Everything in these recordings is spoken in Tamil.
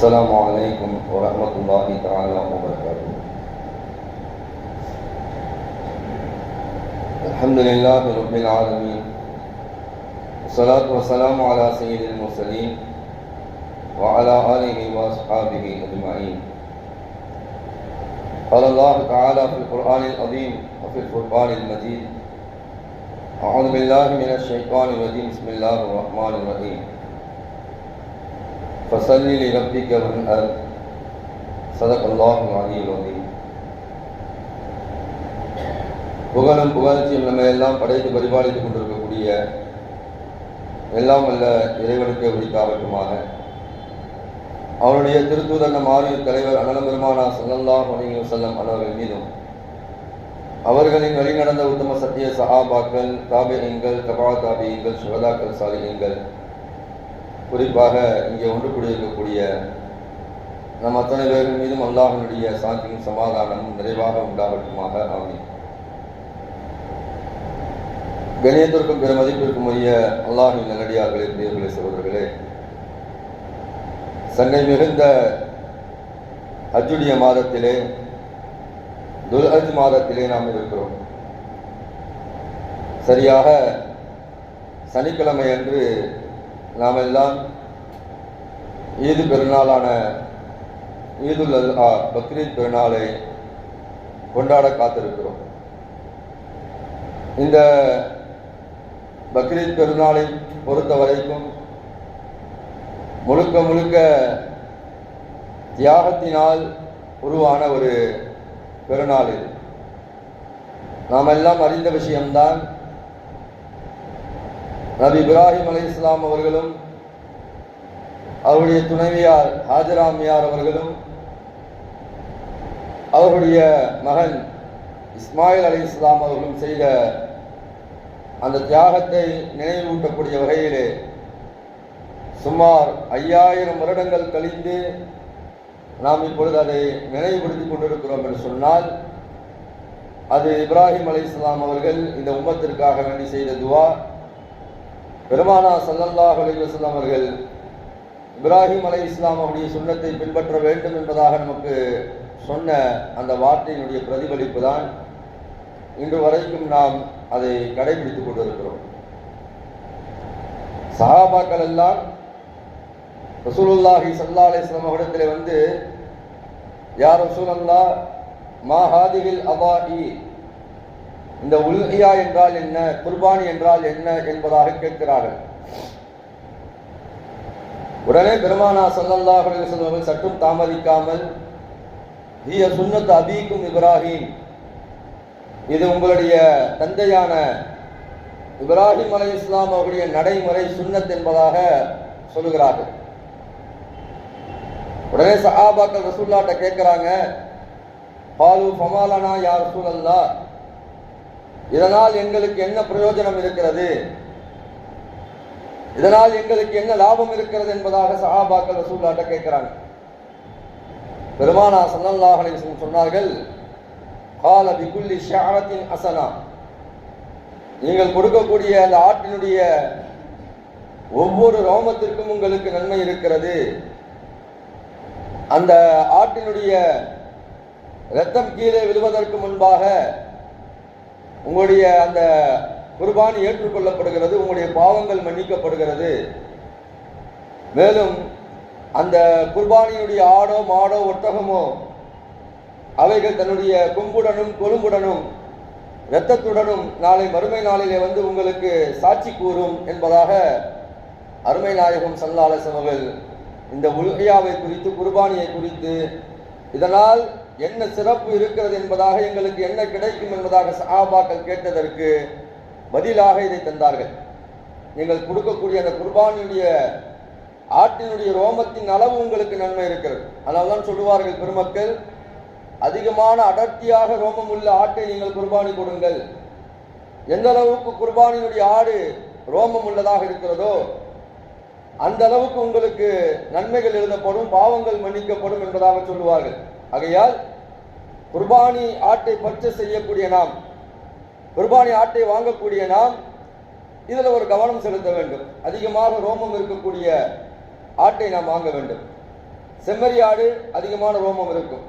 السلام عليكم ورحمة الله تعالى وبركاته الحمد لله رب العالمين والصلاة والسلام على سيد المرسلين وعلى آله وأصحابه أجمعين قال الله تعالى في القرآن العظيم وفي الفرقان المجيد أعوذ بالله من الشيطان الرجيم بسم الله الرحمن الرحيم فصل لربك وانهر صدق الله العلي العظيم புகழும் புகழ்ச்சியும் நம்ம எல்லாம் படைத்து பரிபாலித்துக் கொண்டிருக்கக்கூடிய எல்லாம் வல்ல இறைவனுக்கு உரித்தாகட்டுமாக அவருடைய திருத்தூதர் நம் ஆரியர் தலைவர் அனலம் பெருமானா சல்லல்லாஹ் அலைஹி வஸல்லம் அவர்கள் மீதும் அவர்களின் வழிநடந்த உத்தம சத்திய சஹாபாக்கள் தாபியங்கள் தபா தாபியங்கள் சுகதாக்கள் சாலியங்கள் குறிப்பாக இங்கே ஒன்று கூடியிருக்கக்கூடிய நம் அத்தனை பேரும் மீதும் அல்லாஹனுடைய சாந்தியும் சமாதானமும் நிறைவாக உண்டாகட்டுமாக. ஆமீன். கணியத்திற்கும் பிற மதிப்பிற்கும் உரிய அல்லாஹின் நல்லடியார்களே பிரியர்களே சகோதரர்களே சங்கை மிகுந்த அஜுடைய மாதத்திலே துல்ஹஜ் மாதத்திலே நாம் இருக்கிறோம். சரியாக சனிக்கிழமை அன்று நாம் எல்லாம் ஈது பெருநாளான ஈதுல் அல்ஹா பக்ரீத் பெருநாளை கொண்டாட காத்திருக்கிறோம். இந்த பக்ரீத் பெருநாளை பொறுத்த வரைக்கும் முழுக்க முழுக்க தியாகத்தினால் உருவான ஒரு பெருநாள் இது. நாம் எல்லாம் அறிந்த விஷயம்தான் நபி இப்ராஹிம் அலி இஸ்லாம் அவர்களும் அவருடைய துணைவியார் ஹாஜராமியார் அவர்களும் அவருடைய மகன் இஸ்மாயில் அலி இஸ்லாம் அவர்களும் செய்த அந்த தியாகத்தை நினைவூட்டக்கூடிய வகையிலே சுமார் ஐயாயிரம் வருடங்கள் கழிந்து நாம் இப்பொழுது அதை நினைவுபடுத்திக் கொண்டிருக்கிறோம் என்று சொன்னால் அது இப்ராஹிம் அலி இஸ்லாம் அவர்கள் இந்த உம்மத்திற்காக வேண்டி செய்த துவா. பெருமானா சல்லல்லாஹ் அலிவசல்லாம் அவர்கள் இப்ராஹிம் அலை இஸ்லாம் அவருடைய சுண்ணத்தை பின்பற்ற வேண்டும் என்பதாக நமக்கு சொன்ன அந்த வார்த்தையினுடைய பிரதிபலிப்பு தான் இன்று வரைக்கும் நாம் அதை கடைபிடித்துக் கொண்டிருக்கிறோம். சகாபாக்கள் எல்லாம் ரசூலுல்லாஹி சல்லா அலிஸ்லாம் அவரிடத்தில் வந்து யார் ரசூலல்லா மா ஹாதிகில் அவாஹி இந்த உல்ஹியா என்றால் என்ன குர்பானி என்றால் என்ன என்பதாக கேட்கிறார்கள். உடனே பெருமானா சல்லல்லாஹ் அலிவசல்லம் சற்றும் தாமதிக்காமல் ஹிய சுன்னத் அபீக்கும் இப்ராஹிம். இது உங்களுடைய தந்தையான இப்ராஹிம் அலை இஸ்லாம் அவருடைய நடைமுறை சுன்னத் என்பதாக சொல்லுகிறார்கள். உடனே சஹாபாக்கள் ரசூல்லாட்ட கேட்கிறாங்க பாலு ஃபமாலனா யார் சூழல்லா இதனால் எங்களுக்கு என்ன பிரயோஜனம் இருக்கிறது? இதனால் எங்களுக்கு என்ன லாபம் இருக்கிறது என்பதாக சஹாபாக்கள் ரசூல்லாட்ட கேட்கிறாங்க. பெருமானா சல்லல்லாஹ் சொன்னார்கள் கால பிகுல்லி ஷாரத்தின் அசனா நீங்கள் கொடுக்கக்கூடிய அந்த ஆட்டினுடைய ஒவ்வொரு ரோமத்திற்கும் உங்களுக்கு நன்மை இருக்கிறது. அந்த ஆட்டினுடைய ரத்தம் கீழே விழுவதற்கு முன்பாக உங்களுடைய அந்த குர்பானி ஏற்றுக்கொள்ளப்படுகிறது உங்களுடைய பாவங்கள் மன்னிக்கப்படுகிறது. மேலும் அந்த குர்பானியுடைய ஆடோ மாடோ ஒட்டகமோ அவைகள் தன்னுடைய கொம்புடனும் கொழும்புடனும் இரத்தத்துடனும் நாளை மறுமை நாளிலே வந்து உங்களுக்கு சாட்சி கூறும் என்பதாக அருமை நாயகம் சல்லாலசம் அவர்கள் இந்த உலகையாவை குறித்து குர்பானியை குறித்து இதனால் என்ன சிறப்பு இருக்கிறது என்பதாக எங்களுக்கு என்ன கிடைக்கும் என்பதாக சஹாபாக்கள் கேட்டதற்கு பதிலாக இதை தந்தார்கள். நீங்கள் கொடுக்கக்கூடிய அந்த குர்பானியுடைய ஆட்டினுடைய ரோமத்தின் அளவு உங்களுக்கு நன்மை இருக்கிறது. அதனால்தான் சொல்லுவார்கள் பெருமக்கள் அதிகமான அடர்த்தியாக ரோமம் உள்ள ஆட்டை நீங்கள் குர்பானி கொடுங்கள். எந்த அளவுக்கு குர்பானியுடைய ஆடு ரோமம் உள்ளதாக இருக்கிறதோ அந்த அளவுக்கு உங்களுக்கு நன்மைகள் எழுதப்படும் பாவங்கள் மன்னிக்கப்படும் என்பதாக சொல்லுவார்கள். ஆகையால் குர்பானி ஆட்டை பர்ச்சேஸ் செய்யக்கூடிய நாம் குர்பானி ஆட்டை வாங்கக்கூடிய நாம் இதில் ஒரு கவனம் செலுத்த வேண்டும். அதிகமாக ரோமம் இருக்கக்கூடிய ஆட்டை நாம் வாங்க வேண்டும். செம்மறி ஆடு அதிகமான ரோமம் இருக்கும்.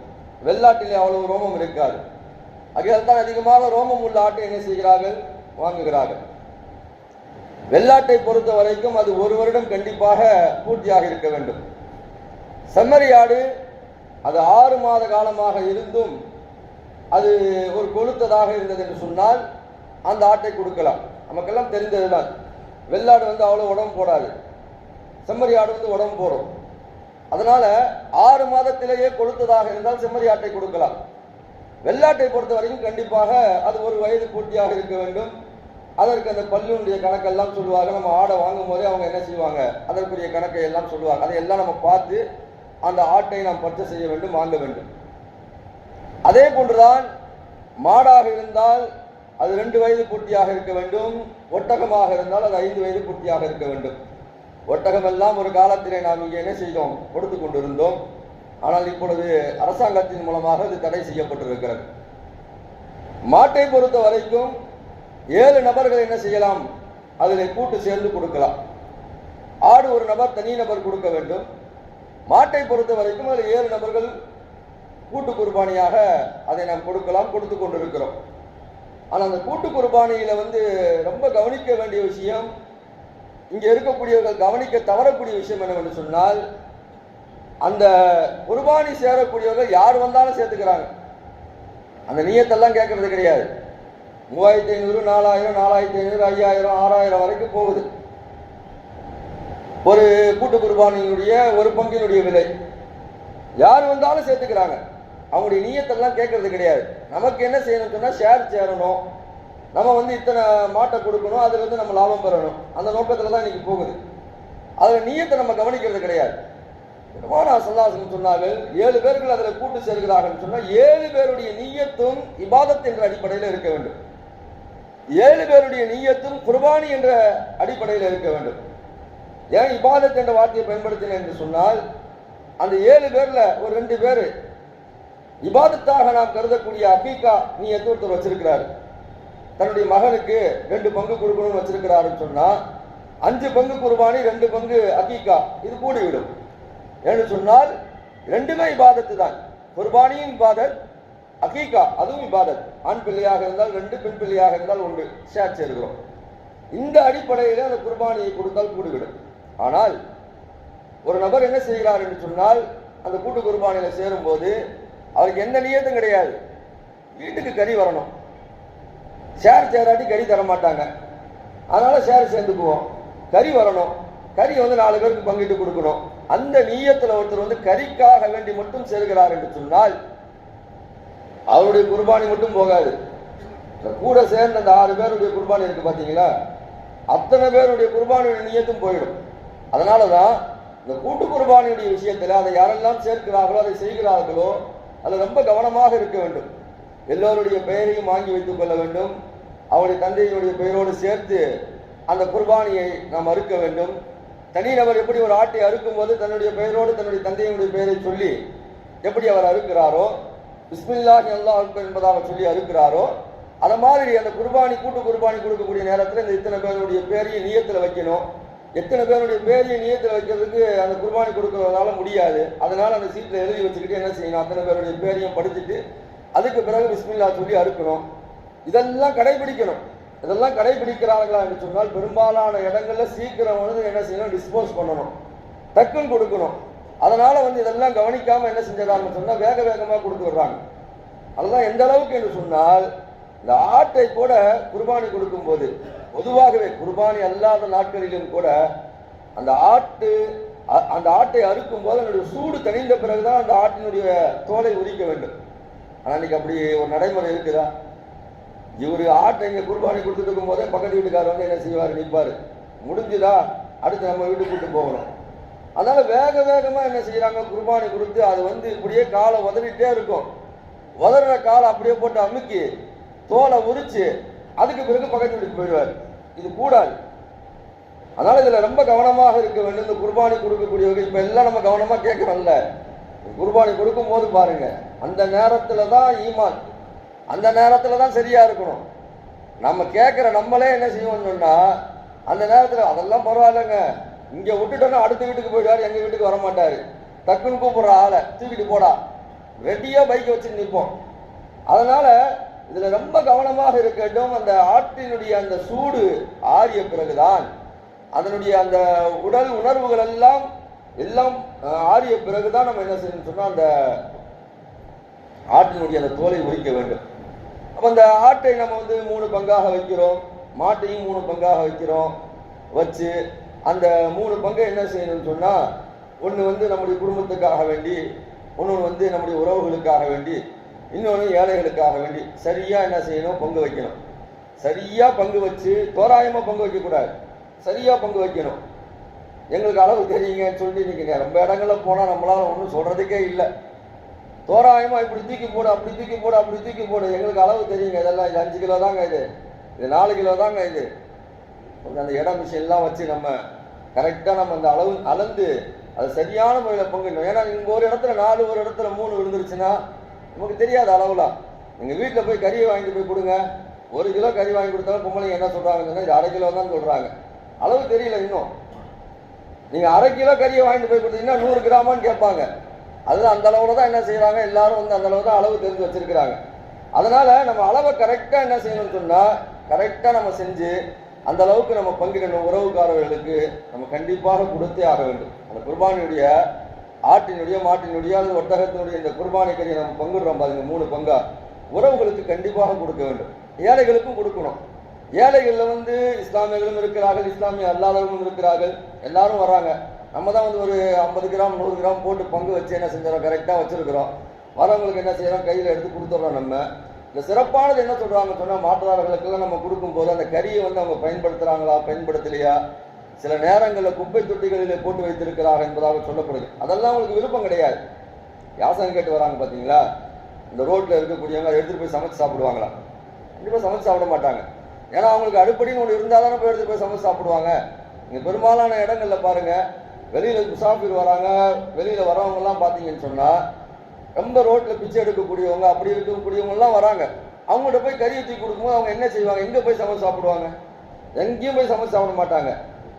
வெள்ளாட்டிலே அவ்வளவு ரோமம் இருக்காது. ஆகையால் தான் அதிகமாக ரோமம் உள்ள ஆட்டை என்ன செய்கிறார்கள்? வாங்குகிறார்கள். வெள்ளாட்டை பொறுத்த வரைக்கும் அது ஒரு வருடம் கண்டிப்பாக பூர்த்தியாக இருக்க வேண்டும். செம்மறி ஆடு அது ஆறு மாத காலமாக இருந்தும் அது ஒரு கொளுத்ததாக இருந்தது என்று சொன்னால் அந்த ஆட்டை கொடுக்கலாம். நமக்கெல்லாம் தெரிந்தது தான் வெள்ளாடு வந்து அவ்வளோ உடம்பு போடாது. செம்மறி ஆடு வந்து உடம்பு போடும். அதனால் ஆறு மாதத்திலேயே கொளுத்ததாக இருந்தால் செம்மறி ஆட்டை கொடுக்கலாம். வெள்ளாட்டை பொறுத்த வரைக்கும் கண்டிப்பாக அது ஒரு வயது பூர்த்தியாக இருக்க வேண்டும். அதற்கு அந்த பல்லுடைய கணக்கெல்லாம் சொல்லுவாங்க. நம்ம ஆடை வாங்கும் போதே அவங்க என்ன செய்வாங்க? அதற்குரிய கணக்கை எல்லாம் சொல்லுவாங்க. அதையெல்லாம் நம்ம பார்த்து அந்த ஆட்டை நாம் பர்ச்சேஸ் செய்ய வேண்டும் வாங்க வேண்டும். அதே போன்றுதான் மாடாக இருந்தால் அது ரெண்டு வயது பூர்த்தியாக இருக்க வேண்டும். ஒட்டகமாக இருந்தால் அது ஐந்து வயது பூர்த்தியாக இருக்க வேண்டும். ஒட்டகம் எல்லாம் ஒரு காலத்திலே நாம் இங்கே என்ன செய்தோம்? கொடுத்து கொண்டிருந்தோம். ஆனால் இப்பொழுது அரசாங்கத்தின் மூலமாக அது தடை செய்யப்பட்டிருக்கிறது. மாட்டை பொறுத்த வரைக்கும் ஏழு நபர்கள் என்ன செய்யலாம்? அதில் கூட்டு சேர்ந்து கொடுக்கலாம். ஆடு ஒரு நபர் தனி நபர் கொடுக்க வேண்டும். மாட்டை பொறுத்த வரைக்கும் அதில் ஏழு நபர்கள் கூட்டு குர்பானியாக அதை நாம் கொடுக்கலாம் கொடுத்து கொண்டிருக்கிறோம். ஆனால் அந்த கூட்டு குர்பானியில் வந்து ரொம்ப கவனிக்க வேண்டிய விஷயம் இங்கே இருக்கக்கூடியவர்கள் கவனிக்க தவறக்கூடிய விஷயம் என்னவென்று சொன்னால் அந்த குர்பானி சேரக்கூடியவர்கள் யார் வந்தாலும் சேர்த்துக்கிறாங்க. அந்த நீயத்தெல்லாம் கேட்கறது கிடையாது. மூவாயிரத்தி ஐநூறு நாலாயிரம் நாலாயிரத்தி ஐநூறு ஐயாயிரம் ஆறாயிரம் வரைக்கும் போகுது. ஒரு கூட்டு குர்பானியினுடைய ஒரு பங்கினுடைய விலை. யார் வந்தாலும் சேர்த்துக்கிறாங்க. அவங்களுடைய நீயத்தெல்லாம் கேட்கறது கிடையாது. நமக்கு என்ன செய்யணும்னு சொன்னால் ஷேர் சேரணும். நம்ம வந்து இத்தனை மாட்டை கொடுக்கணும். அதுல இருந்து நம்ம லாபம் பெறணும். அந்த நோக்கத்துல தான் இன்னைக்கு போகுது. அதுல நீயத்தை நம்ம கவனிக்கிறது கிடையாது. பெருமானா சல்லாசன் சொன்னார்கள் ஏழு பேர்கள் அதில் கூட்டு சேர்கிறார்கள் சொன்னால் ஏழு பேருடைய நீயத்தும் இபாதத் என்ற அடிப்படையில் இருக்க வேண்டும். ஏழு பேருடைய நீயத்தும் குர்பானி என்ற அடிப்படையில் இருக்க வேண்டும். ஏன் இபாதத் என்ற வார்த்தையை பயன்படுத்தினேன் என்று சொன்னால் அந்த ஏழு பேரில் ஒரு ரெண்டு பேர் இபாதத்தாக நாம் கருதக்கூடிய அபீகா நீ ஒருத்தர் வச்சிருக்கிறாரு. தன்னுடைய மகனுக்கு ரெண்டு பங்கு கொடுக்கணும்னு வச்சிருக்கிறாருன்னு சொன்னால் அஞ்சு பங்கு குர்பானி ரெண்டு பங்கு அகீகா இது கூடிவிடும். ஏன்னு சொன்னால் ரெண்டுமே இபாதத்து தான். குர்பானியும் இபாதத் அகீகா அதுவும் இபாதத். ஆண் பிள்ளையாக இருந்தால் ரெண்டு பெண் பிள்ளையாக இருந்தால் ஒன்று ஷேர் சேர்க்கிறோம். இந்த அடிப்படையில் அந்த குர்பானியை கொடுத்தால் கூடிவிடும். ஆனால் ஒரு நபர் என்ன செய்கிறார் என்று சொன்னால் அந்த கூட்டு குர்பானியில சேரும்போது அவருக்கு எந்த நியத்தும் கிடையாது. வீட்டுக்கு கறி வரணும். ஷேர் சேராட்டி கறி தர மாட்டாங்க. அதனால ஷேர் சேர்ந்துக்குவோம். கறி வரணும். கறி வந்து நாலு பேருக்கு பங்கிட்டு கொடுக்கணும். அந்த நீயத்தில் ஒருத்தர் வந்து கறிக்காக வேண்டி மட்டும் சேர்கிறார் என்று சொன்னால் அவருடைய குர்பானி மட்டும் போகாது. கூட சேர்ந்த அந்த ஆறு பேருடைய குர்பானி இருக்கு பார்த்தீங்களா அத்தனை பேருடைய குர்பானியுடைய நீயத்தும் போயிடும். அதனால தான் இந்த கூட்டு குர்பானியுடைய விஷயத்தில் அதை யாரெல்லாம் சேர்க்கிறார்களோ அதை செய்கிறார்களோ அதில் ரொம்ப கவனமாக இருக்க வேண்டும். எல்லோருடைய பெயரையும் வாங்கி வைத்துக் கொள்ள வேண்டும். அவருடைய தந்தையினுடைய பெயரோடு சேர்த்து அந்த குர்பானியை நாம் அறுக்க வேண்டும். தனிநபர் எப்படி ஒரு ஆட்டை அறுக்கும் போது தன்னுடைய பெயரோடு தன்னுடைய தந்தையினுடைய பெயரை சொல்லி எப்படி அவர் அறுக்கிறாரோ பிஸ்மில்லாஹி அல்லாஹ் அக்பர் என்பதாக சொல்லி அறுக்கிறாரோ அந்த மாதிரி அந்த குர்பானி கூட்டு குர்பானி கொடுக்கக்கூடிய நேரத்தில் இந்த இத்தனை பேருடைய பேரையும் நீயத்தில் வைக்கணும். எத்தனை பேருடைய பேரையும் நியத்தில் வைக்கிறதுக்கு அந்த குர்பானி கொடுக்கறதால முடியாது. அதனால அந்த சீட்டில் எழுதி வச்சுக்கிட்டு என்ன செய்யணும்? அத்தனை பேருடைய பேரையும் படிச்சுட்டு அதுக்கு பிறகு பிஸ்மில்லா சொல்லி அறுக்கணும். இதெல்லாம் கடைபிடிக்கணும். இதெல்லாம் கடைபிடிக்கிறார்களா என்று சொன்னால் பெரும்பாலான இடங்களில் சீக்கிரம் வந்து என்ன செய்யணும்? டிஸ்போஸ் பண்ணணும். டக்குன்னு கொடுக்கணும். அதனால வந்து இதெல்லாம் கவனிக்காமல் என்ன செஞ்சிடறாங்கன்னு சொன்னால் வேக வேகமாக கொடுத்து வர்றாங்க அதெல்லாம் எந்த அளவுக்கு என்று சொன்னால் இந்த ஆட்டை கூட குர்பானி கொடுக்கும்போது பொதுவாகவே குர்பானி அல்லாத நாட்களிலும் கூட அந்த ஆட்டு அந்த ஆட்டை அறுக்கும் போது அதனுடைய சூடு தணிந்த பிறகுதான் அந்த ஆட்டினுடைய தோலை உரிக்க வேண்டும். ஆனால் இன்னைக்கு அப்படி ஒரு நடைமுறை இருக்குதா? இவர் ஆட்டை இங்கே குர்பானி கொடுத்துட்டு இருக்கும் போதே பக்கத்து வீட்டுக்காரர் வந்து என்ன செய்வார்? நிற்பார் முடிஞ்சுதா? அடுத்து நம்ம வீட்டுக்கு கூட்டு போகணும். அதனால வேக வேகமாக என்ன செய்கிறாங்க குர்பானி கொடுத்து அது வந்து இப்படியே காலை உதறிட்டே இருக்கும். உதறின காலை அப்படியே போட்டு அமுக்கி தோலை உரிச்சு அதுக்கு பிறகு பக்கத்து வீட்டுக்கு போயிடுவார். இது கூடாது. அதனால இதுல ரொம்ப கவனமாக இருக்க வேண்டும். இந்த குர்பானி கொடுக்கக்கூடியவர்கள் இப்ப எல்லாம் நம்ம கவனமா கேட்கறோம்ல. குர்பானி கொடுக்கும் போது பாருங்க அந்த நேரத்துல தான் ஈமான். அந்த நேரத்துல தான் சரியா இருக்கணும். நம்ம கேட்கிற நம்மளே என்ன செய்வோம்னு சொன்னா அந்த நேரத்துல அதெல்லாம் பரவாயில்லைங்க. இங்க விட்டுட்டோம்னா அடுத்த வீட்டுக்கு போயிடுவாரு எங்க வீட்டுக்கு வர மாட்டாரு டக்குன்னு கூப்பிடுற ஆளை தூக்கிட்டு போடா. ரெடியாக பைக்கை வச்சு நிற்போம் அதனால இதுல ரொம்ப கவனமாக இருக்கட்டும் அந்த ஆட்டினுடைய அந்த சூடு ஆறிய பிறகுதான். அதனுடைய அந்த உடல் உணர்வுகள் எல்லாம் எல்லாம் அஹ், ஆறிய பிறகுதான் நம்ம என்ன செய்யணும் சொன்னா அந்த ஆட்டினுடைய அந்த தோலை உரிக்க வேண்டும். அப்ப அந்த ஆட்டை நம்ம வந்து மூணு பங்காக வைக்கிறோம். மாட்டையும் மூணு பங்காக வைக்கிறோம். வச்சு அந்த மூணு பங்கை என்ன செய்யணும்னு சொன்னா ஒன்று வந்து நம்முடைய குடும்பத்துக்காக வேண்டி ஒன்று வந்து நம்முடைய உறவுகளுக்காக வேண்டி இன்னொன்று ஏழைகளுக்காக வேண்டி சரியாக என்ன செய்யணும்? பங்கு வைக்கணும். சரியாக பங்கு வச்சு தோராயமாக பங்கு வைக்கக்கூடாது சரியாக பங்கு வைக்கணும். எங்களுக்கு அளவு தெரியுங்கன்னு சொல்லி இன்றைக்கி ரொம்ப இடங்கள்ல போனால் நம்மளால் ஒன்றும் சொல்கிறதுக்கே இல்லை. தோராயமாக இப்படி தூக்கி போடு அப்படி தூக்கி போடு அப்படி தூக்கி போடு. எங்களுக்கு அளவு தெரியுங்க. இதெல்லாம் இது அஞ்சு கிலோ தாங்க இது. இது நாலு கிலோ தாங்க இது. கொஞ்சம் அந்த இடம் மிஷின்லாம் வச்சு நம்ம கரெக்டாக நம்ம அந்த அளவு அளந்து அது சரியான முறையில் பங்கிடணும் ஏன்னா இங்கே ஒரு இடத்துல நாலு ஒரு இடத்துல மூணு விழுந்துருச்சுன்னா நமக்கு தெரியாத அளவுலாம் நீங்கள் வீட்டில் போய் கறியை வாங்கிட்டு போய் கொடுங்க. ஒரு கிலோ கறி வாங்கி கொடுத்தாலும் பொம்பளைங்க என்ன சொல்கிறாங்கன்னு இது அரை கிலோ தான் சொல்கிறாங்க அளவு தெரியல இன்னும். நீங்கள் அரை கிலோ கறியை வாங்கிட்டு போய் கொடுத்தீங்கன்னா நூறு கிராமான்னு கேட்பாங்க. அது அந்த அளவில் தான் என்ன செய்கிறாங்க எல்லாரும் வந்து அந்த அளவு தான் அளவு தெரிஞ்சு வச்சுருக்கிறாங்க. அதனால் நம்ம அளவை கரெக்டாக என்ன செய்யணும்னு சொன்னால் கரெக்டாக நம்ம செஞ்சு அந்த அளவுக்கு நம்ம பங்கிடணும் உறவுக்காரர்களுக்கு. நம்ம கண்டிப்பாக கொடுத்தே ஆக வேண்டும். அந்த குர்பானியுடைய ஆட்டினுடைய மாட்டினுடைய அல்லது ஒட்டகத்தினுடைய இந்த குர்பானை கறியை நம்ம பங்குடுறோம் பாருங்க மூணு பங்கா. உறவுகளுக்கு கண்டிப்பாக கொடுக்க வேண்டும். ஏழைகளுக்கும் கொடுக்கணும். ஏழைகளில் வந்து இஸ்லாமியர்களும் இருக்கிறார்கள் இஸ்லாமிய அல்லாதவர்களும் இருக்கிறார்கள். எல்லாரும் வராங்க நம்ம தான் வந்து ஒரு ஐம்பது கிராம் நூறு கிராம் போட்டு பங்கு வச்சு என்ன செஞ்சிடறோம்? கரெக்டாக வச்சுருக்குறோம். வரவங்களுக்கு என்ன செய்கிறோம் கையில் எடுத்து கொடுத்துட்றோம் நம்ம. இந்த சிறப்பானது என்ன சொல்கிறாங்க சொன்னால் மாற்றுதாரர்களுக்கெல்லாம் நம்ம கொடுக்கும்போது அந்த கறியை வந்து அவங்க பயன்படுத்துகிறாங்களா பயன்படுத்தலையா? சில நேரங்களில் குப்பை தொட்டிகளிலே போட்டு வைத்திருக்கிறார்கள் என்பதாக சொல்லப்படுது. அதெல்லாம் அவங்களுக்கு விருப்பம் கிடையாது. யாசகம் கேட்டு வராங்க பார்த்தீங்களா இந்த ரோட்டில் இருக்கக்கூடியவங்க எடுத்துகிட்டு போய் சமைச்சு சாப்பிடுவாங்களா? கண்டிப்பாக சமைச்சு சாப்பிட மாட்டாங்க. ஏன்னா அவங்களுக்கு அடுப்படின்னு ஒன்று இருந்தால் தானே போய் எடுத்துகிட்டு போய் சமைச்சு சாப்பிடுவாங்க. இங்கே பெரும்பாலான இடங்களில் பாருங்கள் வெளியில் முசாஃபிர் வராங்க வெளியில் வரவங்கெல்லாம் பார்த்தீங்கன்னு சொன்னால் ரொம்ப ரோட்டில் பிச்சை எடுக்கக்கூடியவங்க அப்படி இருக்கக்கூடியவங்கலாம் வராங்க. அவங்கள்ட்ட போய் கறி ஊற்றி கொடுக்கும்போது அவங்க என்ன செய்வாங்க? எங்கே போய் சமைச்சு சாப்பிடுவாங்க? எங்கேயும் போய் சமைச்சு சாப்பிட மாட்டாங்க.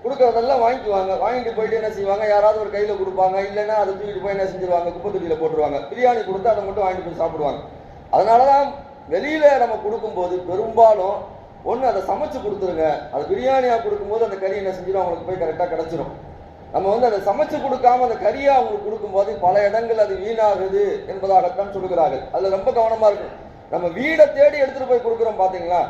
கொடுக்கறதெல்லாம் வாங்கிக்குவாங்க. வாங்கிட்டு போயிட்டு என்ன செய்வாங்க? யாராவது ஒரு கையில் கொடுப்பாங்க. இல்லைன்னா அதை தூக்கிட்டு போய் என்ன செஞ்சிருவாங்க? குப்பை தொட்டியில் போட்டுருவாங்க. பிரியாணி கொடுத்து அதை மட்டும் வாங்கிட்டு போய் சாப்பிடுவாங்க. அதனால தான் வெளியில நம்ம கொடுக்கும்போது பெரும்பாலும் ஒன்று அதை சமைச்சு கொடுத்துருங்க. அது பிரியாணியாக கொடுக்கும்போது அந்த கறி என்ன செஞ்சிடும் அவங்களுக்கு போய் கரெக்டாக கிடச்சிரும். நம்ம வந்து அதை சமைச்சு கொடுக்காம அந்த கறியை அவங்களுக்கு கொடுக்கும்போது பல இடங்கள் அது வீணாகுது என்பதாகத்தான் சொல்லுகிறார்கள். அதில் ரொம்ப கவனமா இருக்கும் நம்ம வீடை தேடி எடுத்துட்டு போய் கொடுக்குறோம் பாத்தீங்களா?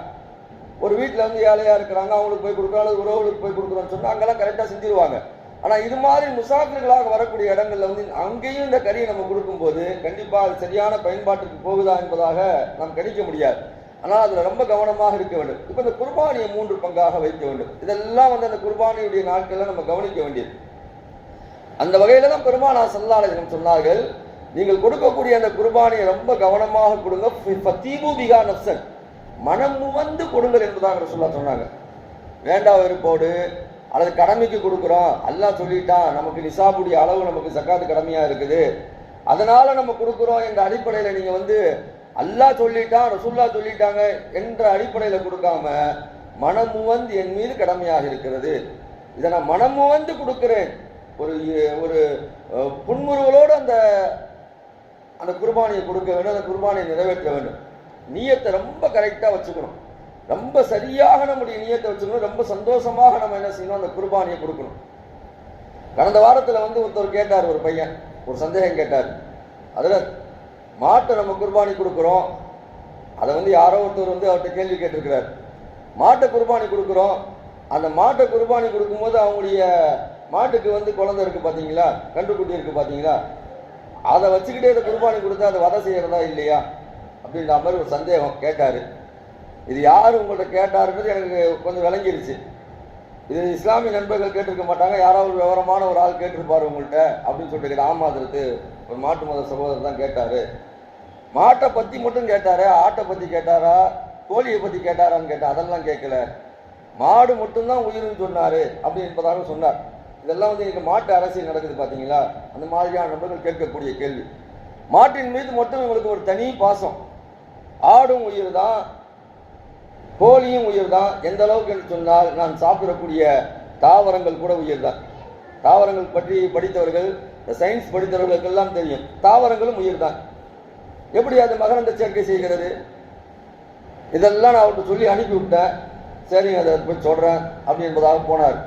ஒரு வீட்டில் வந்து ஏழையாக இருக்கிறாங்க அவங்களுக்கு போய் கொடுக்குறோம் அல்லது உறவுகளுக்கு போய் கொடுக்குறோம்னு சொன்னால் அங்கெல்லாம் கரெக்டாக செஞ்சிருவாங்க. ஆனால் இது மாதிரி முசாஃபிர்களாக வரக்கூடிய இடங்கள்ல வந்து அங்கேயும் இந்த கறியை நம்ம கொடுக்கும்போது கண்டிப்பாக அது சரியான பயன்பாட்டுக்கு போகுதா என்பதாக நாம் கணிக்க முடியாது. ஆனால் அதில் ரொம்ப கவனமாக இருக்க வேண்டும். இப்போ இந்த குர்பானியை மூன்று பங்காக வைக்க வேண்டும். இதெல்லாம் வந்து அந்த குர்பானியுடைய நாட்களில் நம்ம கவனிக்க வேண்டியது. அந்த வகையில் தான் பெருமானா சல்லாலயம் சொன்னார்கள் நீங்கள் கொடுக்கக்கூடிய அந்த குர்பானியை ரொம்ப கவனமாக கொடுங்க ஃபத்தீபு பிகா நஃப்சன் மனம் வந்து கொடுங்கள் என்பதாக ரசூல்லா சொன்னாங்க. வேண்டா வெறுப்போடு அல்லது கடமைக்கு கொடுக்குறோம். அல்லாஹ் சொல்லிட்டான் நமக்கு நிசாபுடைய அளவு நமக்கு சக்காத்து கடமையாக இருக்குது. அதனால நம்ம கொடுக்குறோம் என்ற அடிப்படையில் நீங்கள் வந்து அல்லாஹ் சொல்லிட்டான் ரசூல்லா சொல்லிட்டாங்க என்ற அடிப்படையில் கொடுக்காம மனம் வந்து என் மீது கடமையாக இருக்கிறது. இதை நான் மனம் வந்து கொடுக்குறேன். ஒரு ஒரு புன்முறுவலோடு அந்த அந்த குர்பானியை கொடுக்க வேண்டும் அந்த குர்பானியை நிறைவேற்ற வேண்டும். நீயத்தை ரொம்ப கரெக்டாக வச்சுக்கணும். ரொம்ப சரியாக நம்முடைய நீயத்தை வச்சுக்கணும். ரொம்ப சந்தோஷமாக நம்ம என்ன செய்யணும்? அந்த குர்பானியை கொடுக்கணும். கடந்த வாரத்தில் வந்து ஒருத்தர் கேட்டார் ஒரு பையன். ஒரு சந்தேகம் கேட்டார். அதில் மாட்டை நம்ம குர்பானி கொடுக்குறோம். அதை வந்து யாரோ ஒருத்தர் வந்து அவர்கிட்ட கேள்வி கேட்டிருக்கிறார். மாட்டை குர்பானி கொடுக்குறோம். அந்த மாட்டை குர்பானி கொடுக்கும்போது அவங்களுடைய மாட்டுக்கு வந்து குழந்தை இருக்குது பார்த்தீங்களா கன்றுக்குட்டி இருக்குது பார்த்தீங்களா அதை வச்சுக்கிட்டே அதை குர்பானி கொடுத்தா அதை வதை செய்கிறதா இல்லையா? அப்படின்ற மாதிரி ஒரு சந்தேகம் கேட்டார். இது யார் உங்கள்கிட்ட கேட்டாருன்றது எனக்கு கொஞ்சம் விளங்கிருச்சு. இது இஸ்லாமிய நண்பர்கள் கேட்டிருக்க மாட்டாங்க யாராவது ஒரு விவரமான ஒரு ஆள் கேட்டிருப்பார் உங்கள்கிட்ட அப்படின்னு சொல்லிட்டு ஆமாதிரத்து ஒரு மாட்டு மத சகோதரர் தான் கேட்டார். மாட்டை பற்றி மட்டும் கேட்டாரு ஆட்டை பற்றி கேட்டாரா கோழியை பற்றி கேட்டாரான்னு கேட்டால் அதெல்லாம் கேட்கல. மாடு மட்டும்தான் உயிர்னு சொன்னார் அப்படி என்பதாக சொன்னார். இதெல்லாம் வந்து இன்னைக்கு மாட்டு அரசியல் நடக்குது பார்த்தீங்களா அந்த மாதிரியான நபர்கள் கேட்கக்கூடிய கேள்வி. மாட்டின் மீது மட்டும் இவங்களுக்கு ஒரு தனி பாசம். ஆடும் உயிர் தான் கோழியும் உயிர் தான் எந்த அளவுக்கு என்று சொன்னால் நான் சாப்பிடக்கூடிய தாவரங்கள் கூட உயிர் தான் தாவரங்கள் பற்றி படித்தவர்கள் இந்த சயின்ஸ் படித்தவர்களுக்கெல்லாம் தெரியும். தாவரங்களும் உயிர் தான் எப்படி அது மகரந்த சேர்க்கை செய்கிறது? இதெல்லாம் நான் அவர்கிட்ட சொல்லி அனுப்பி விட்டேன் சரிங்க அதை போய் சொல்கிறேன் அப்படி என்பதாக போனார்.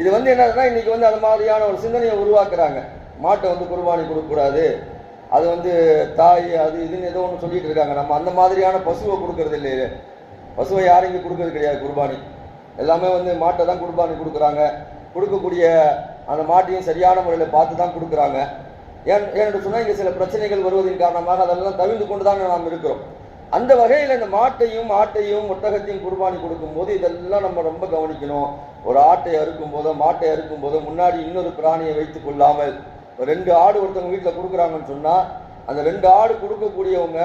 இது வந்து என்னதுன்னா இன்னைக்கு வந்து அது மாதிரியான ஒரு சிந்தனையை உருவாக்குறாங்க. மாட்டை வந்து குர்பானி கொடுக்கக்கூடாது. அது வந்து தாய் அது இதுன்னு ஏதோ ஒன்று சொல்லிட்டு இருக்காங்க. நம்ம அந்த மாதிரியான பசுவை கொடுக்கறது இல்லையே. பசுவை யாரும் இங்கே கொடுக்கறது கிடையாது குர்பானி. எல்லாமே வந்து மாட்டை தான் குர்பானி கொடுக்குறாங்க. கொடுக்கக்கூடிய அந்த மாட்டையும் சரியான முறையில் பார்த்து தான் கொடுக்குறாங்க. ஏன் ஏன்னு சொன்னால் இங்கே சில பிரச்சனைகள் வருவதன் காரணமாக அதெல்லாம் தவிர்த்து கொண்டு தான் நாம் இருக்கிறோம். அந்த வகையில் இந்த மாட்டையும் ஆட்டையும் ஒட்டகத்தையும் குர்பானி கொடுக்கும்போது இதெல்லாம் நம்ம ரொம்ப கவனிக்கணும். ஒரு ஆட்டை அறுக்கும் போதோ மாட்டை அறுக்கும் போதோ முன்னாடி இன்னொரு பிராணியை வைத்துக் கொள்ளாமல் ரெண்டு ஆடு ஒருத்தவங்க வீட்டில் கொடுக்குறாங்கன்னு சொன்னால் அந்த ரெண்டு ஆடு கொடுக்கக்கூடியவங்க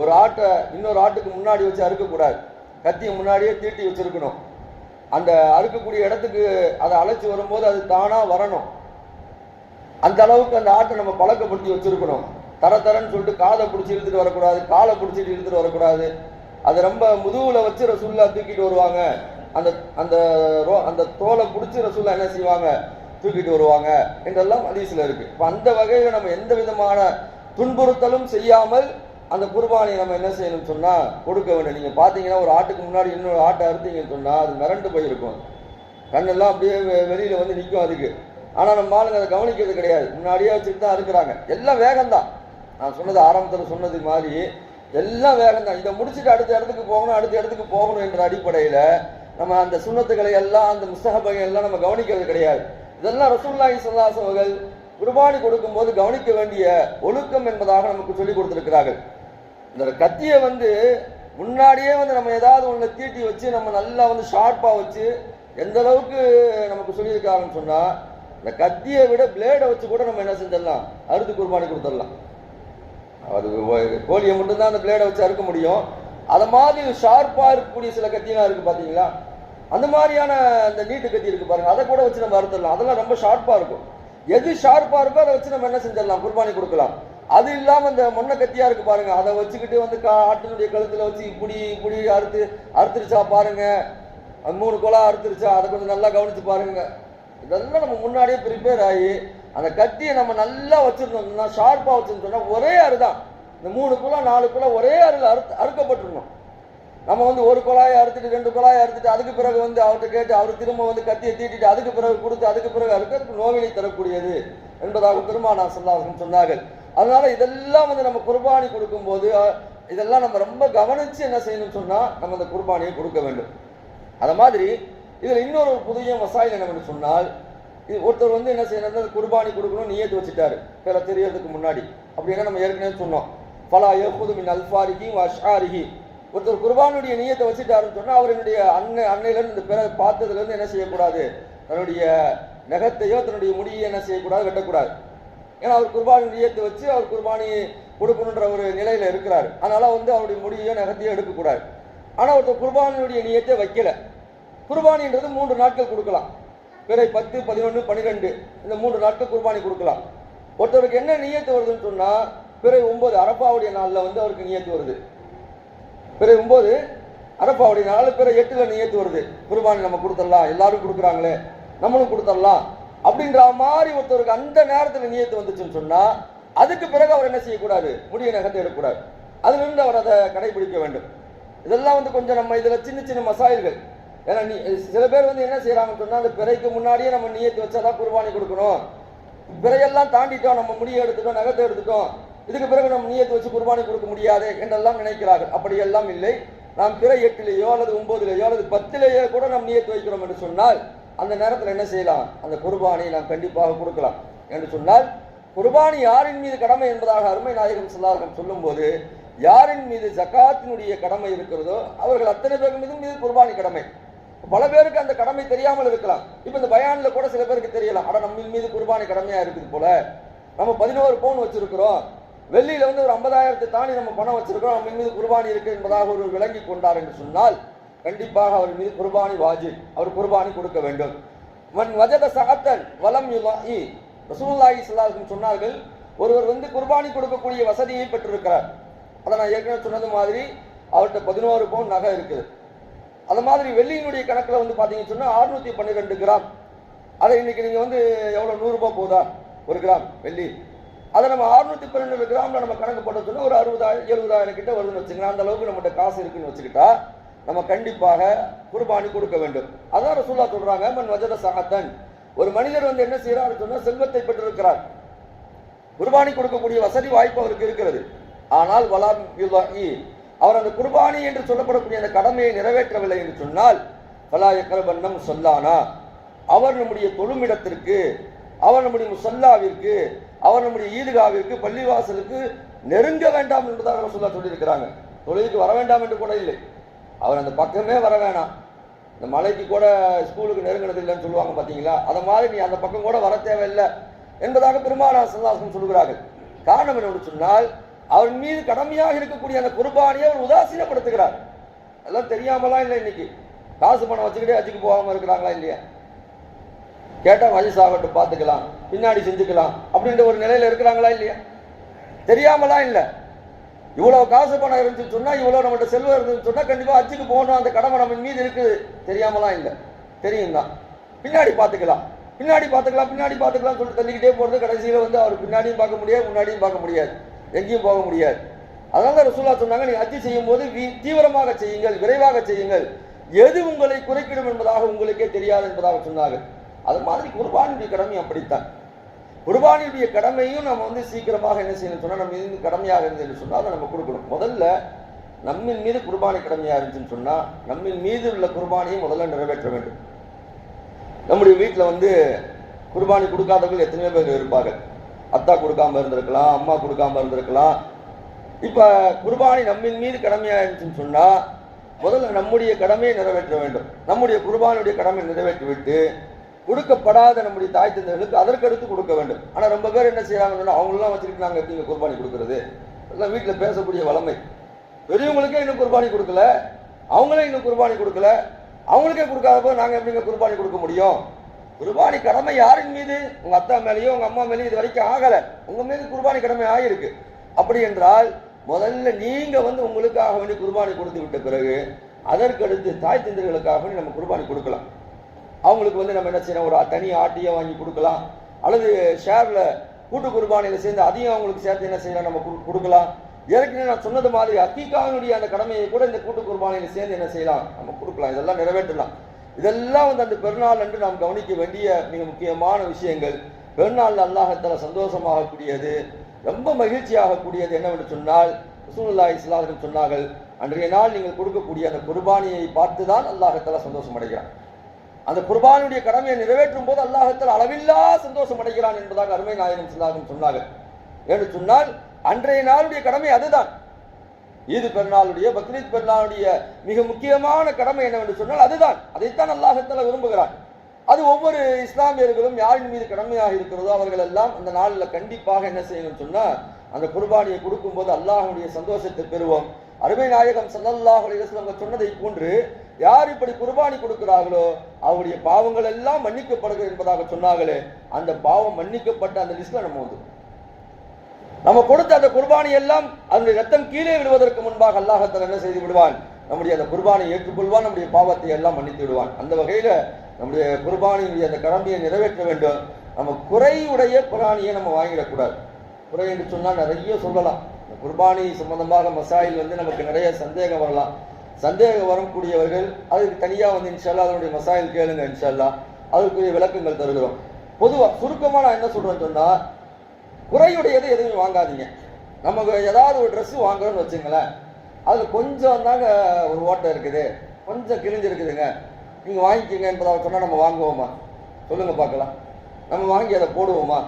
ஒரு ஆட்டை இன்னொரு ஆட்டுக்கு முன்னாடி வச்சு அறுக்கக்கூடாது. கத்தியை முன்னாடியே தீட்டி வச்சுருக்கணும். அந்த அறுக்கக்கூடிய இடத்துக்கு அதை அழைச்சி வரும்போது அது தானாக வரணும். அந்த அளவுக்கு அந்த ஆட்டை நம்ம பழக்கப்படுத்தி வச்சுருக்கணும். தர தரன்னு சொல்லிட்டு காதை பிடிச்சி இழுத்துட்டு வரக்கூடாது காலை பிடிச்சிட்டு இழுத்துட்டு வரக்கூடாது. அது ரொம்ப முதுகில் வச்சு ரசுல்லா தூக்கிட்டு வருவாங்க. அந்த அந்த ரோ அந்த தோலை பிடிச்சி ரசுல்லா என்ன செய்வாங்க? தூக்கிட்டு வருவாங்க என்றெல்லாம் அதிசயில் இருக்கு. இப்போ அந்த வகையில் நம்ம எந்த விதமான துன்புறுத்தலும் செய்யாமல் அந்த குர்பானியை நம்ம என்ன செய்யணும்னு சொன்னால் கொடுக்க வேண்டும். நீங்கள் பார்த்தீங்கன்னா ஒரு ஆட்டுக்கு முன்னாடி இன்னொரு ஆட்டை அறுத்தீங்கன்னு சொன்னால் அது மிரண்டு போயிருக்கும். கண்ணெல்லாம் அப்படியே வெ- வந்து நிற்கும் அதுக்கு. ஆனால் நம்ம ஆளுங்க அதை கவனிக்கிறது கிடையாது. முன்னாடியே வச்சுட்டு தான் இருக்கிறாங்க எல்லாம் வேகம்தான். நான் சொன்னது ஆரம்பத்தில் சொன்னது மாதிரி எல்லாம் வேகம்தான். இதை முடிச்சுட்டு அடுத்த இடத்துக்கு போகணும் அடுத்த இடத்துக்கு போகணும் என்ற அடிப்படையில் நம்ம அந்த சுண்ணத்துக்களை எல்லாம் அந்த முஸ்தகபை எல்லாம் நம்ம கவனிக்கிறது கிடையாது. இதெல்லாம் ரசூல்லாஹி சல்லாஸ் அவர்கள் குர்பானி கொடுக்கும்போது கவனிக்க வேண்டிய ஒழுக்கம் என்பதாக நமக்கு சொல்லிக் கொடுத்திருக்கிறார்கள். இந்த கத்தியை வந்து முன்னாடியே வந்து நம்ம ஏதாவது ஒன்று தீட்டி வச்சு நம்ம நல்லா வந்து ஷார்ப்பாக வச்சு எந்த அளவுக்கு நமக்கு சொல்லியிருக்காங்கன்னு சொன்னால் இந்த கத்தியை விட பிளேடை வச்சு கூட நம்ம என்ன செஞ்சிடலாம்? அறுத்து குர்பானி கொடுத்துடலாம். அது கோழியை மட்டும்தான் அந்த பிளேடை வச்சு அறுக்க முடியும். அதை மாதிரி ஷார்ப்பாக இருக்கக்கூடிய சில கத்தியெல்லாம் இருக்குது பார்த்தீங்களா அந்த மாதிரியான அந்த நீட்டு கத்தி இருக்கு பாருங்க. அதை கூட வச்சு நம்ம அறுத்துடலாம். அதெல்லாம் ரொம்ப ஷார்ப்பாக இருக்கும். எது ஷார்ப்பாக இருக்கோ அதை வச்சு நம்ம என்ன செஞ்சிடலாம்? குர்பானி கொடுக்கலாம். அது இல்லாம இந்த மொன்ன கத்தியா இருக்கு பாருங்க. அதை வச்சுக்கிட்டு வந்து கா- ஆட்டினுடைய கழுத்துல வச்சு இப்படி இப்படி அறுத்து அறுத்துருச்சா பாருங்க. மூணு குலா அறுத்துருச்சா? அதை கொஞ்சம் நல்லா கவனிச்சு பாருங்க. இதெல்லாம் நம்ம முன்னாடியே ப்ரிப்பேர் ஆகி அந்த கத்தியை நம்ம நல்லா வச்சிருந்தோம்னா ஷார்ப்பா வச்சிருந்தோம்னா ஒரே அறுதான். இந்த மூணு குழா நாலு குலா ஒரே அறுல அறுத்து அறுக்கப்பட்டிருந்தோம் நம்ம வந்து ஒரு குழாயை அறுத்துட்டு ரெண்டு குழாயை அறுத்துட்டு அதுக்கு பிறகு வந்து அவர்கிட்ட கேட்டு அவர் திரும்ப வந்து கத்தியை தீட்டிட்டு அதுக்கு பிறகு கொடுத்து அதுக்கு பிறகு அறுக்கிறதுக்கு நோவினை தரக்கூடியது என்பதாக பெருமானா சொல்லார்கள் சொன்னார்கள். அதனால இதெல்லாம் வந்து நம்ம குர்பானி கொடுக்கும்போது இதெல்லாம் நம்ம ரொம்ப கவனிச்சு என்ன செய்யணும்னு சொன்னால் நம்ம அந்த குர்பானியை கொடுக்க வேண்டும். அதை மாதிரி இதில் இன்னொரு புதிய மசாயில் என்னவென்று சொன்னால் இது ஒருத்தர் வந்து என்ன செய்யணும் அந்த குர்பானி கொடுக்கணும்னு நியத்து வச்சுட்டாரு. பிற தெரியறதுக்கு முன்னாடி. அப்படின்னா நம்ம ஏற்கனவே சொன்னோம். பலா யஹுது மின் அல்ஃபாரிஹி வ ஒருத்தர் குர்பானுடைய நீயத்தை வச்சுட்டாருன்னு சொன்னால் அவர் என்னுடைய அன்னை அன்னையிலேருந்து இந்த பிற பார்த்ததுலேருந்து என்ன செய்யக்கூடாது? தன்னுடைய நகத்தையோ தன்னுடைய முடியை என்ன செய்யக்கூடாது? வெட்டக்கூடாது. ஏன்னா அவர் குர்பானி நியத்தை வச்சு அவர் குர்பானி கொடுக்கணுன்ற ஒரு நிலையில் இருக்கிறார். அதனால் வந்து அவருடைய முடியையோ நகத்தையோ எடுக்கக்கூடாது. ஆனால் ஒருத்தர் குர்பானியுடைய நியத்தை வைக்கல. குர்பானின்றது மூன்று நாட்கள் கொடுக்கலாம். பிறை பத்து பதினொன்று பன்னிரெண்டு இந்த மூன்று நாட்கள் குர்பானி கொடுக்கலாம். ஒருத்தருக்கு என்ன நீயத்து வருதுன்னு சொன்னால் பிறை ஒன்பது அரப்பாவுடைய நாளில் வந்து அவருக்கு நியத்து வருது. பிறை ஒன்பது அரப்பாவுடைய நாலு பேரை எட்டுல நியத்து வருது. குருபானி நம்ம கொடுத்துடலாம் எல்லாரும் கொடுக்குறாங்களே நம்மளும் கொடுத்துடலாம் அப்படின்ற மாதிரி ஒருத்தருக்கு அந்த நேரத்தில் நியத்து வந்துச்சுன்னு சொன்னா அதுக்கு பிறகு அவர் என்ன செய்யக்கூடாது? முடிய நகர்ந்து எடுக்கக்கூடாது அதிலிருந்து அவர் அதை கடைபிடிக்க வேண்டும். இதெல்லாம் வந்து கொஞ்சம் நம்ம இதில் சின்ன சின்ன மசாயில்கள். ஏன்னா நீ சில பேர் வந்து என்ன செய்யறாங்கன்னு சொன்னா அந்த பிறைக்கு முன்னாடியே நம்ம நியத்து வச்சாதான் குருபானி கொடுக்கணும். பிறையெல்லாம் தாண்டிட்டோம் நம்ம முடியை எடுத்துட்டோம் நகத்தை எடுத்துட்டோம். இதுக்கு பிறகு நம்ம நீயத்தை வச்சு குர்பானி கொடுக்க முடியாது என்றெல்லாம் நினைக்கிறார்கள். அப்படியெல்லாம் இல்லை. நாம் பிற எட்டிலேயோ அல்லது ஒன்பதுலேயோ அல்லது பத்திலேயோ கூட நாம் நீயத்து வைக்கிறோம் என்று சொன்னால் அந்த நேரத்தில் என்ன செய்யலாம்? அந்த குர்பானை நாம் கண்டிப்பாக கொடுக்கலாம் என்று சொன்னால் குர்பானி யாரின் மீது கடமை என்பதாக அருமை நாயகம் சொல்லார்கள் சொல்லும்போது யாரின் மீது ஜகாத்தினுடைய கடமை இருக்கிறதோ அவர்கள் அத்தனை பேர் மீதும் மீது குர்பானி கடமை. பல பேருக்கு அந்த கடமை தெரியாமல் இருக்கலாம். இப்போ இந்த பயானில் கூட சில பேருக்கு தெரியலாம். ஆனால் நம்ம மீது குர்பானி கடமையாக இருக்குது போல. நம்ம பதினோரு பவுன் வச்சிருக்கிறோம். வெள்ளியில வந்து ஒரு ஐம்பதாயிரத்தை தாண்டி நம்ம பணம் வச்சிருக்கோம் நம்ம மீது குர்பானி இருக்கு என்பதாக ஒரு விளங்கி கொண்டார் என்று சொன்னால் கண்டிப்பாக அவர் மீது குர்பானி வாஜி அவர் குர்பானி கொடுக்க வேண்டும். மன் வஜத சகத்தன் வலம் யுலாஇ ரசூல்லாஹி ஸல்லல்லாஹு சொன்னார்கள் ஒருவர் வந்து குர்பானி கொடுக்கக்கூடிய வசதியை பெற்றிருக்கிறார். அதை நான் ஏற்கனவே சொன்னது மாதிரி அவர்கிட்ட பதினோரு பவுன் நகை இருக்குது. அந்த மாதிரி வெள்ளியினுடைய கணக்கில் வந்து பார்த்தீங்கன்னு சொன்னால் 612 பன்னிரெண்டு கிராம். அதை இன்னைக்கு நீங்கள் வந்து எவ்வளோ நூறுரூபா போதா? ஒரு கிராம் வெள்ளி. அதை நம்ம அறுநூத்தி பன்னெண்டு கிராம்ல நம்ம கணக்கு போட்டு ஒரு அறுபதாயிரம் எழுபதாயிரம் கிட்ட வருதுன்னு வச்சுக்கலாம் அந்த அளவுக்கு நம்மகிட்ட காசு இருக்குன்னு வச்சுக்கிட்டா நம்ம கண்டிப்பாக குர்பானி கொடுக்க வேண்டும். அதான் ரசூல்லா சொல்றாங்க மன் வஜத சகத்தன் ஒரு மனிதர் வந்து என்ன செய்யறாரு சொன்னா செல்வத்தை பெற்றிருக்கிறார். குர்பானி கொடுக்கக்கூடிய வசதி வாய்ப்பு அவருக்கு இருக்கிறது. ஆனால் வலாம் அவர் அந்த குர்பானி என்று சொல்லப்படக்கூடிய அந்த கடமையை நிறைவேற்றவில்லை என்று சொன்னால் பலாயக்கரபன்னம் சொல்லானா? அவர் நம்முடைய தொழுமிடத்திற்கு அவர் நம்முடைய முசல்லாவிற்கு அவர் நம்முடைய ஈதுகாவிற்கு பள்ளிவாசலுக்கு நெருங்க வேண்டாம் என்பதாக சொல்ல சொல்லியிருக்கிறாங்க. தொழுகைக்கு வர வேண்டாம் என்று கூட இல்லை. அவர் அந்த பக்கமே வர வேணாம். இந்த மலைக்கு கூட ஸ்கூலுக்கு நெருங்கினது இல்லைன்னு சொல்லுவாங்க பார்த்தீங்களா அதை மாதிரி நீ அந்த பக்கம் கூட வர தேவையில்லை என்பதாக பெருமானார் சல்லாசன் சொல்கிறார்கள் காரணம் என்னவென்று சொன்னால் அவர் மீது கடமையாக இருக்கக்கூடிய அந்த குர்பானியை அவர் உதாசீனப்படுத்துகிறார். அதெல்லாம் தெரியாமலாம் இல்லை இன்னைக்கு. காசு பணம் வச்சுக்கிட்டே அச்சுக்கு போகாமல் இருக்கிறாங்களா இல்லையா? கேட்டால் வயசாகட்டும் பார்த்துக்கலாம் பின்னாடி செஞ்சுக்கலாம் அப்படின்ற ஒரு நிலையில் இருக்கிறாங்களா இல்லையா? தெரியாமலாம் இல்லை. இவ்வளோ காசு பணம் இருந்துச்சு சொன்னால் இவ்வளோ நம்மகிட்ட செல்வம் இருந்துச்சு சொன்னால் கண்டிப்பாக அச்சுக்கு போகணும் அந்த கடமை நம்ம மீது இருக்குது. தெரியாமலாம் இல்லை. தெரியும் தான் பின்னாடி பார்த்துக்கலாம் பின்னாடி பார்த்துக்கலாம் பின்னாடி பார்த்துக்கலாம் சொல்லிட்டு தள்ளிக்கிட்டே போகிறது கடைசியில் வந்து அவர் பின்னாடியும் பார்க்க முடியாது முன்னாடியும் பார்க்க முடியாது. எங்கேயும் போக முடியாது. அதனால தான் ரசூலா சொன்னாங்க நீங்கள் அச்சு செய்யும் போது வீ- தீவிரமாக செய்யுங்கள் விரைவாக செய்யுங்கள். எது உங்களை குறைக்கிடும் என்பதாக உங்களுக்கே தெரியாது என்பதாக சொன்னார்கள். அது மாதிரி குர்பானுடைய கடமை அப்படித்தான். குர்பானியுடைய கடமையும் நம்ம வந்து சீக்கிரமாக என்ன செய்யணும் சொன்னால் நம்ம மீது கடமையாக இருந்ததுன்னு சொன்னால் அதை நம்ம கொடுக்கணும். முதல்ல நம்மின் மீது குர்பானி கடமையாக இருந்துச்சுன்னு சொன்னால் நம்மின் மீது உள்ள குர்பானியை முதல்ல நிறைவேற்ற வேண்டும். நம்முடைய வீட்டில் வந்து குர்பானி கொடுக்காதவர்கள் எத்தனையோ பேர் இருப்பார்கள். அத்தா கொடுக்காம இருந்திருக்கலாம் அம்மா கொடுக்காம இருந்திருக்கலாம். இப்போ குர்பானி நம்மின் மீது கடமையாக இருந்துச்சுன்னு சொன்னால் முதல்ல நம்முடைய கடமையை நிறைவேற்ற வேண்டும். நம்முடைய குர்பானுடைய கடமை நிறைவேற்றிவிட்டு கொடுக்கப்படாத நம்முடைய தாய் தந்தைகளுக்கு அதற்கடுத்து கொடுக்க வேண்டும். ஆனால் ரொம்ப பேர் என்ன செய்யறாங்கன்னா அவங்களெல்லாம் வச்சுக்கிட்டு நாங்கள் எப்படிங்க குர்பானி கொடுக்குறது. எல்லாம் வீட்டில் பேசக்கூடிய வளமை. பெரியவங்களுக்கே இன்னும் குர்பானி கொடுக்கல. அவங்களே இன்னும் குர்பானி கொடுக்கல. அவங்களுக்கே கொடுக்காத போது நாங்க எப்படிங்க குர்பானி கொடுக்க முடியும்? குர்பானி கடமை யாரின் மீது? உங்கள் அத்தா மேலேயோ உங்கள் அம்மா மேலேயும் இது வரைக்கும் ஆகலை. உங்கள் மீது குர்பானி கடமை ஆகிருக்கு அப்படி என்றால் முதல்ல நீங்கள் வந்து உங்களுக்காக வேண்டி குர்பானி கொடுத்து விட்ட பிறகு அதற்கு அடுத்து தாய் தந்தர்களுக்காக வேண்டி நம்ம குர்பானி கொடுக்கலாம். அவங்களுக்கு வந்து நம்ம என்ன செய்யணும்? ஒரு தனி ஆட்டியை வாங்கி கொடுக்கலாம். அல்லது ஷேரில் கூட்டு குர்பானியில சேர்ந்து அதையும் அவங்களுக்கு சேர்த்து என்ன செய்யலாம்? நம்ம கொடுக்கலாம். ஏற்கனவே நான் சொன்னது மாதிரி அக்கீக்காவினுடைய அந்த கடமையை கூட இந்த கூட்டு குர்பானியில சேர்ந்து என்ன செய்யலாம்? நம்ம கொடுக்கலாம். இதெல்லாம் நிறைவேற்றலாம். இதெல்லாம் வந்து அந்த பெருநாள் அன்று நாம் கவனிக்க வேண்டிய மிக முக்கியமான விஷயங்கள். பெருநாள் அல்லாஹத்தால சந்தோஷமாகக்கூடியது ரொம்ப மகிழ்ச்சியாகக்கூடியது என்னவென்று சொன்னால் ரசூலுல்லாஹி ஸல்லல்லாஹு சொன்னார்கள் அன்றைய நாள் நீங்கள் கொடுக்கக்கூடிய அந்த குர்பானியை பார்த்து தான் அல்லாஹத்தில் சந்தோஷம் அடைகிறான் அந்த குர்பானுடைய கடமையை நிறைவேற்றும் போது அல்லாஹத்தில் அளவில்லா சந்தோஷம் அடைகிறான் என்பதாக அருமை நாயகம் சொன்னார்கள் சொன்னார்கள். என்று சொன்னால் அன்றைய நாளுடைய கடமை அதுதான். ஈது பெருநாளுடைய பக்ரீத் பெருநாளுடைய மிக முக்கியமான கடமை என்னவென்று சொன்னால் அதுதான். அதைத்தான் அல்லாஹத்தில் விரும்புகிறான். அது ஒவ்வொரு இஸ்லாமியர்களும் யாரின் மீது கடமையாக இருக்கிறதோ அவர்கள் எல்லாம் அந்த நாளில் கண்டிப்பாக என்ன செய்யணும்னு சொன்னால் அந்த குர்பானியை கொடுக்கும்போது அல்லாஹனுடைய சந்தோஷத்தை பெறுவோம். அருமை நாயகம் சல்லல்லாஹ் அலைஹி சொன்னதை போன்று யார் இப்படி குர்பானி கொடுக்கிறார்களோ அவருடைய பாவங்கள் எல்லாம் மன்னிக்கப்படுகிறது என்பதாக சொன்னார்களே அந்த பாவம் மன்னிக்கப்பட்ட அந்த லிஸ்ட்ல நம்ம வந்து நம்ம கொடுத்த அந்த குர்பானி எல்லாம் அதனுடைய ரத்தம் கீழே விடுவதற்கு முன்பாக அல்லாஹத்தர் என்ன செய்து விடுவான்? நம்முடைய அந்த குர்பானை ஏற்றுக்கொள்வான் நம்முடைய பாவத்தை எல்லாம் மன்னித்து விடுவான். அந்த வகையில நம்முடைய குர்பானியுடைய அந்த கடமையை நிறைவேற்ற வேண்டும். நம்ம குறையுடைய குரானியை நம்ம வாங்கிடக்கூடாது. குறை என்று சொன்னால் நிறைய சொல்லலாம். குர்பானி சம்பந்தமாக மசாயில் வந்து நமக்கு நிறைய சந்தேகம் வரலாம். சந்தேகம் வரக்கூடியவர்கள் அதுக்கு தனியாக வந்து இன்ஷால்லா அதனுடைய மசாயில் கேளுங்க இன்ஷால்லா அதற்குரிய விளக்கங்கள் தருகிறோம். பொதுவாக சுருக்கமாக நான் என்ன சொல்கிறேன்னு சொன்னால் குறையுடையது எதுவும் வாங்காதீங்க. நமக்கு ஏதாவது ஒரு ட்ரெஸ்ஸு வாங்குறோம்னு வச்சுங்களேன். அதில் கொஞ்சம் தாங்க ஒரு ஓட்டை இருக்குது. கொஞ்சம் கிழிஞ்சிருக்குதுங்க நீங்கள் வாங்கிக்கோங்க என்பதாக சொன்னால் நம்ம வாங்குவோமா? சொல்லுங்கள் பார்க்கலாம். நம்ம வாங்கி அதை போடுவோமா?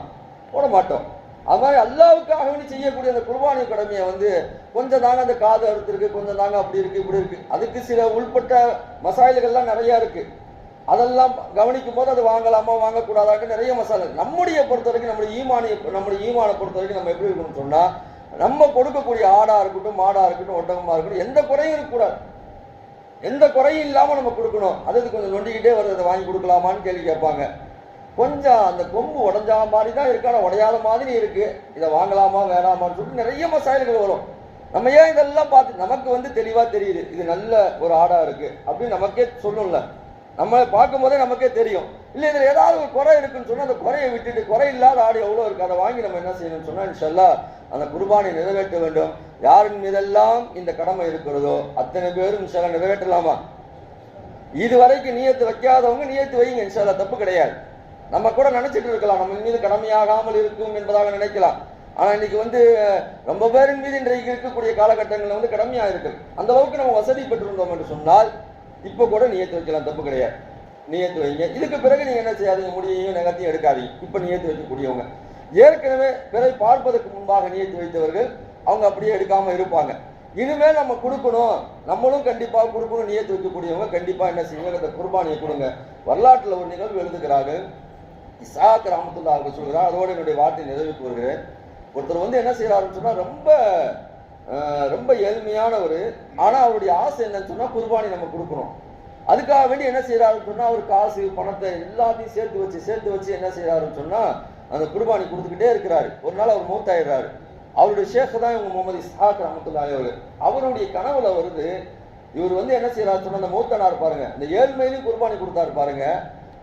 போட மாட்டோம். அது மாதிரி அல்லாவுக்காக வேண்டி செய்யக்கூடிய அந்த குர்பானி கடமையை வந்து கொஞ்சம் தாங்க அந்த காது அறுத்திருக்கு கொஞ்சம் தாங்க அப்படி இருக்கு இப்படி இருக்கு. அதுக்கு சில உள்பட்ட மசாயல்கள்லாம் நிறைய இருக்கு. அதெல்லாம் கவனிக்கும் போது அது வாங்கலாமா வாங்கக்கூடாதான்னு நிறைய மசாலா நம்முடைய பொறுத்த வரைக்கும் நம்முடைய ஈமானிய நம்முடைய ஈமானை பொறுத்த வரைக்கும் நம்ம எப்படி இருக்கணும்னு சொன்னா நம்ம கொடுக்கக்கூடிய ஆடா இருக்கட்டும் மாடா இருக்கட்டும் ஒட்டகமா இருக்கட்டும் எந்த குறையும் இருக்கக்கூடாது. எந்த குறையும் இல்லாமல் நம்ம கொடுக்கணும். அது கொஞ்சம் நொண்டிக்கிட்டே வருது. அதை வாங்கி கொடுக்கலாமான்னு கேள்வி கேட்பாங்க. கொஞ்சம் அந்த கொம்பு உடஞ்சா மாதிரி தான் இருக்கு ஆனால் உடையாத மாதிரி இருக்கு. இதை வாங்கலாமா வேணாமான்னு சொல்லிட்டு நிறைய மசாயல்கள் வரும். நம்ம ஏன் இதெல்லாம் பார்த்து நமக்கு வந்து தெளிவாக தெரியுது இது நல்ல ஒரு ஆடாக இருக்கு அப்படின்னு நமக்கே சொல்லும்ல. நம்ம பார்க்கும்போதே நமக்கே தெரியும். இல்லை இதில் ஏதாவது ஒரு குறை இருக்குன்னு சொன்னால் அந்த குறையை விட்டுட்டு குறை இல்லாத ஆடு எவ்வளோ இருக்குது அதை வாங்கி நம்ம என்ன செய்யணும்னு சொன்னால் இன்ஷல்லா அந்த குர்பானை நிறைவேற்ற வேண்டும். யாரின் மீதெல்லாம் இந்த கடமை இருக்கிறதோ அத்தனை பேரும் இன்ஷல்லா நிறைவேற்றலாமா? இது வரைக்கும் நியத்து வைக்காதவங்க நீயத்து வைங்க இன்ஷல்லா தப்பு கிடையாது. நம்ம கூட நினைச்சிட்டு இருக்கலாம். நம்ம மீது கடமையாகாமல் இருக்கும் என்பதாக நினைக்கலாம். ஆனா இன்னைக்கு வந்து ரொம்ப பேரின் மீது இன்றைக்கு இருக்கக்கூடிய காலகட்டங்களில் வந்து கடமையா இருக்கு. அந்த அளவுக்கு நம்ம வசதி பெற்றிருந்தோம் என்று சொன்னால் இப்போ கூட நியத்து வைக்கலாம். தப்பு கிடையாது. நியத்து வைங்க. இதுக்கு பிறகு நீங்கள் என்ன செய்யாதீங்க? முடியையும் நகத்தையும் எடுக்காதீங்க. இப்போ நியத்து வைக்கக்கூடியவங்க. ஏற்கனவே பிறை பார்ப்பதற்கு முன்பாக நியத்து வைத்தவர்கள் அவங்க அப்படியே எடுக்காம இருப்பாங்க. இனிமேல் நம்ம கொடுக்கணும். நம்மளும் கண்டிப்பாக கொடுக்கணும். நியத்து வைக்கக்கூடியவங்க கண்டிப்பா என்ன செய்யுங்க அந்த குர்பானியை கொடுங்க. வரலாற்றில் ஒரு நிகழ்வு எழுதுகிறார்கள். இசாக் ராமத்துல்லா அவங்க சொல்கிறார் அதோடு என்னுடைய வார்த்தை நிறைவுக்கு வருகிறேன். ஒருத்தர் வந்து என்ன செய்கிறாருன்னு சொன்னால் ரொம்ப ரொம்ப ஏழ்மையானவர் ஆனால் அவருடைய ஆசை என்னன்னு சொன்னால் குர்பானி நம்ம கொடுக்கணும். அதுக்காக வேண்டி என்ன செய்கிறாருன்னு சொன்னால் அவர் காசு பணத்தை எல்லாத்தையும் சேர்த்து வச்சு சேர்த்து வச்சு என்ன செய்கிறாருன்னு சொன்னால் அந்த குர்பானி கொடுத்துக்கிட்டே இருக்கிறாரு. ஒரு நாள் அவர் மூத்தாயிடுறாரு. அவருடைய ஷேக் தான் இவங்க முகமது இஸ்ஹாக் ரஹமத்துல்லாஹி அவர் அவருடைய கனவுல வருது இவர் வந்து என்ன செய்யறாரு சொன்னால் அந்த மூத்தனார் பாருங்க இந்த ஏழ்மையிலையும் குர்பானி கொடுத்தாரு பாருங்க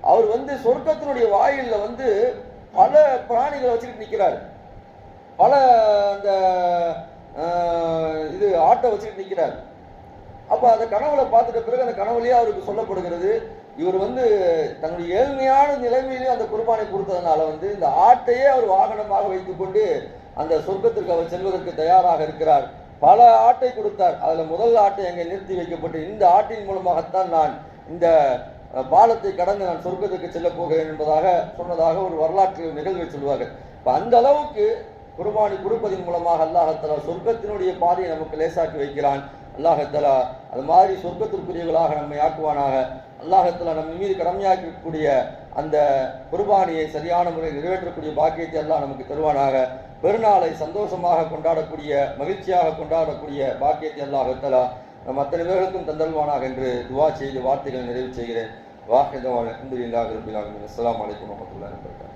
அவர் வந்து சொர்க்கத்தினுடைய வாயில்ல வந்து பல பிராணிகளை வச்சுக்கிட்டு நிற்கிறார் பல அந்த இது ஆட்டை வச்சுக்கிட்டு நிற்கிறார் அப்போ அந்த கனவுல பார்த்துட்ட பிறகு அந்த கனவுலேயே அவருக்கு சொல்லப்படுகிறது இவர் வந்து தன்னுடைய ஏழ்மையான நிலைமையிலேயே அந்த குர்பானை கொடுத்ததுனால வந்து இந்த ஆட்டையே அவர் வாகனமாக வைத்துக்கொண்டு அந்த சொர்க்கத்திற்கு அவர் செல்வதற்கு தயாராக இருக்கிறார். பல ஆட்டை கொடுத்தார். அதில் முதல் ஆட்டை அங்கே நிறுத்தி வைக்கப்பட்டு இந்த ஆட்டின் மூலமாகத்தான் நான் இந்த பாலத்தை கடந்து நான் சொர்க்கத்துக்கு செல்ல போகிறேன் என்பதாக சொன்னதாக ஒரு வரலாற்று நிகழ்வை சொல்வார்கள் இப்ப அந்த அளவுக்கு குர்பானி கொடுப்பதன் மூலமாக அல்லாஹத்தலா சொர்க்கத்தினுடைய பாதையை நமக்கு லேசாக்கி வைக்கிறான். அல்லாஹத்தலா அது மாதிரி சொர்க்கத்திற்குரியவர்களாக நம்மை ஆக்குவானாக. அல்லாஹத்தலா நம்ம மீது கடமையாக்கக்கூடிய அந்த குர்பானியை சரியான முறையில் நிறைவேற்றக்கூடிய பாக்கியத்தை எல்லாம் நமக்கு தருவானாக. பெருநாளை சந்தோஷமாக கொண்டாடக்கூடிய மகிழ்ச்சியாக கொண்டாடக்கூடிய பாக்கியத்தை அல்லாஹத்தலா நம் அத்தனை பேர்களுக்கும் தந்தல்வானாக என்று துவா செய்து வார்த்தைகளை நிறைவு செய்கிறேன். واحدا والحمد لله رب العالمين. السلام عليكم ورحمة الله وبركاته.